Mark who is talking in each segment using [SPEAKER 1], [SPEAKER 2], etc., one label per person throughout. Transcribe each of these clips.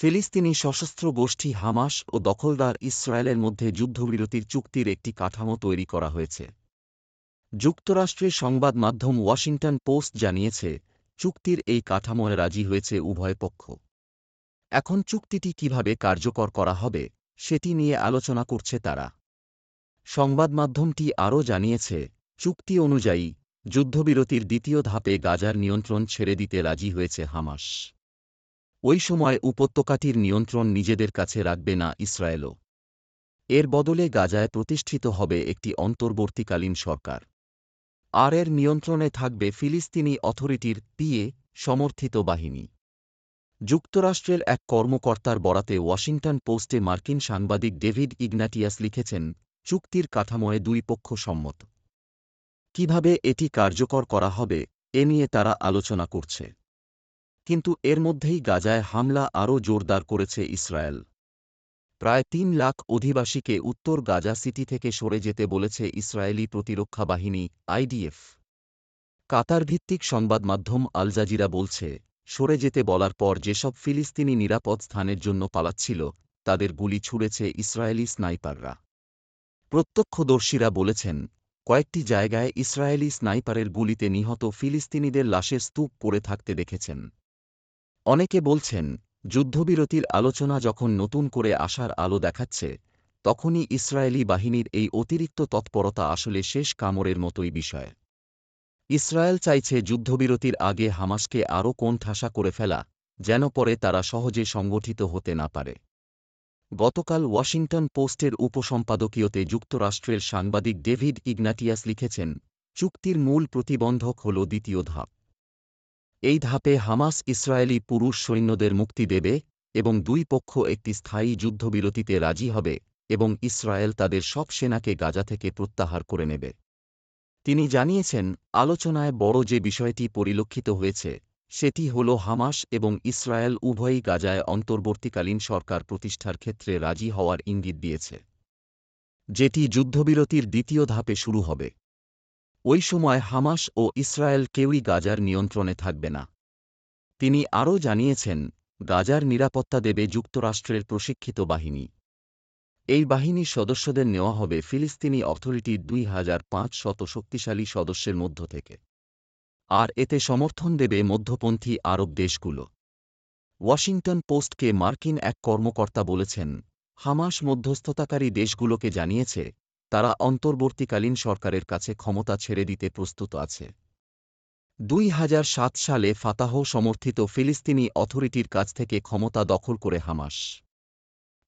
[SPEAKER 1] ফিলিস্তিনি সশস্ত্র গোষ্ঠী হামাস ও দখলদার ইসরায়েলের মধ্যে যুদ্ধবিরতির চুক্তির একটি কাঠামো তৈরি করা হয়েছে। যুক্তরাষ্ট্রের সংবাদ মাধ্যম ওয়াশিংটন পোস্ট জানিয়েছে, চুক্তির এই কাঠামোয় রাজি হয়েছে উভয় পক্ষ। এখন চুক্তিটি কীভাবে কার্যকর করা হবে, সেটি নিয়ে আলোচনা করছে তারা। সংবাদ মাধ্যমটি আরও জানিয়েছে, চুক্তি অনুযায়ী, যুদ্ধবিরতির দ্বিতীয় ধাপে গাজার নিয়ন্ত্রণ ছেড়ে দিতে রাজি হয়েছে হামাস। ওই সময় উপত্যকাটির নিয়ন্ত্রণ নিজেদের কাছে রাখবে না ইসরায়েলও। এর বদলে গাজায় প্রতিষ্ঠিত হবে একটি অন্তর্বর্তীকালীন সরকার। আর এর নিয়ন্ত্রণে থাকবে ফিলিস্তিনি অথরিটির পিএ, সমর্থিত বাহিনী। যুক্তরাষ্ট্রের এক কর্মকর্তার বরাতে ওয়াশিংটন পোস্টে মার্কিন সাংবাদিক ডেভিড ইগনাটিয়াস লিখেছেন, চুক্তির কাঠামোয় দুই পক্ষ সম্মত। কীভাবে এটি কার্যকর করা হবে, এ নিয়ে তারা আলোচনা করছে। কিন্তু এর মধ্যেই গাজায় হামলা আরও জোরদার করেছে ইসরায়েল। প্রায় তিন লাখ অধিবাসীকে উত্তর গাজা সিটি থেকে সরে যেতে বলেছে ইসরায়েলি প্রতিরক্ষা বাহিনী, আইডিএফ। কাতার ভিত্তিক সংবাদ মাধ্যম আল জাজিরা বলছে, সরে যেতে বলার পর যেসব ফিলিস্তিনি নিরাপদ স্থানের জন্য পালাচ্ছিল, তাদের গুলি ছুড়েছে ইসরায়েলি স্নাইপাররা। প্রত্যক্ষদর্শীরা বলেছেন, কয়েকটি জায়গায় ইসরায়েলি স্নাইপারের গুলিতে নিহত ফিলিস্তিনিদের লাশের স্তূপ পড়ে থাকতে দেখেছেন। অনেকে বলছেন, যুদ্ধবিরতির আলোচনা যখন নতুন করে আসার আলো দেখাচ্ছে, তখনই ইসরায়েলি বাহিনীর এই অতিরিক্ত তৎপরতা আসলে শেষ কামড়ের মতোই বিষয়। ইসরায়েল চাইছে যুদ্ধবিরতির আগে হামাসকে আরও কোণঠাসা করে ফেলা, যেন পরে তারা সহজে সংগঠিত হতে না পারে। গতকাল ওয়াশিংটন পোস্টের উপসম্পাদকীয়তে যুক্তরাষ্ট্রের সাংবাদিক ডেভিড ইগনাটিয়াস লিখেছেন, চুক্তির মূল প্রতিবন্ধক হল দ্বিতীয় ধাপ। এই ধাপে হামাস ইসরায়েলি পুরুষ সৈন্যদের মুক্তি দেবে এবং দুই পক্ষ একটি স্থায়ী যুদ্ধবিরতিতে রাজি হবে এবং ইসরায়েল তাদের সব সেনাকে গাজা থেকে প্রত্যাহার করে নেবে। তিনি জানিয়েছেন, আলোচনায় বড় যে বিষয়টি পরিলক্ষিত হয়েছে, সেটি হল হামাস এবং ইসরায়েল উভয়ই গাজায় অন্তর্বর্তীকালীন সরকার প্রতিষ্ঠার ক্ষেত্রে রাজি হওয়ার ইঙ্গিত দিয়েছে। যেটি যুদ্ধবিরতির দ্বিতীয় ধাপে শুরু হবে। ওই সময় হামাস ও ইসরায়েল কেউই গাজার নিয়ন্ত্রণে থাকবে না। তিনি আরও জানিয়েছেন, গাজার নিরাপত্তা দেবে যুক্তরাষ্ট্রের প্রশিক্ষিত বাহিনী। এই বাহিনীর সদস্যদের নেওয়া হবে ফিলিস্তিনি অথরিটির দুই হাজার পাঁচ শত শক্তিশালী সদস্যের মধ্য থেকে। আর এতে সমর্থন দেবে মধ্যপন্থী আরব দেশগুলো। ওয়াশিংটন পোস্টকে মার্কিন এক কর্মকর্তা বলেছেন, হামাস মধ্যস্থতাকারী দেশগুলোকে জানিয়েছে তারা অন্তর্বর্তীকালীন সরকারের কাছে ক্ষমতা ছেড়ে দিতে প্রস্তুত আছে। দুই হাজার সাত সালে ফাতাহ সমর্থিত ফিলিস্তিনি অথরিটির কাছ থেকে ক্ষমতা দখল করে হামাস।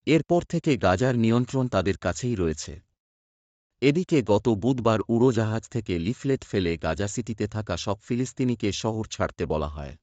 [SPEAKER 1] এরপর থেকে গাজার নিয়ন্ত্রণ তাদের কাছেই রয়েছে। এদিকে গত বুধবার উড়োজাহাজ থেকে লিফলেট ফেলে গাজা সিটিতে থাকা সব ফিলিস্তিনিকে শহর ছাড়তে বলা হয়।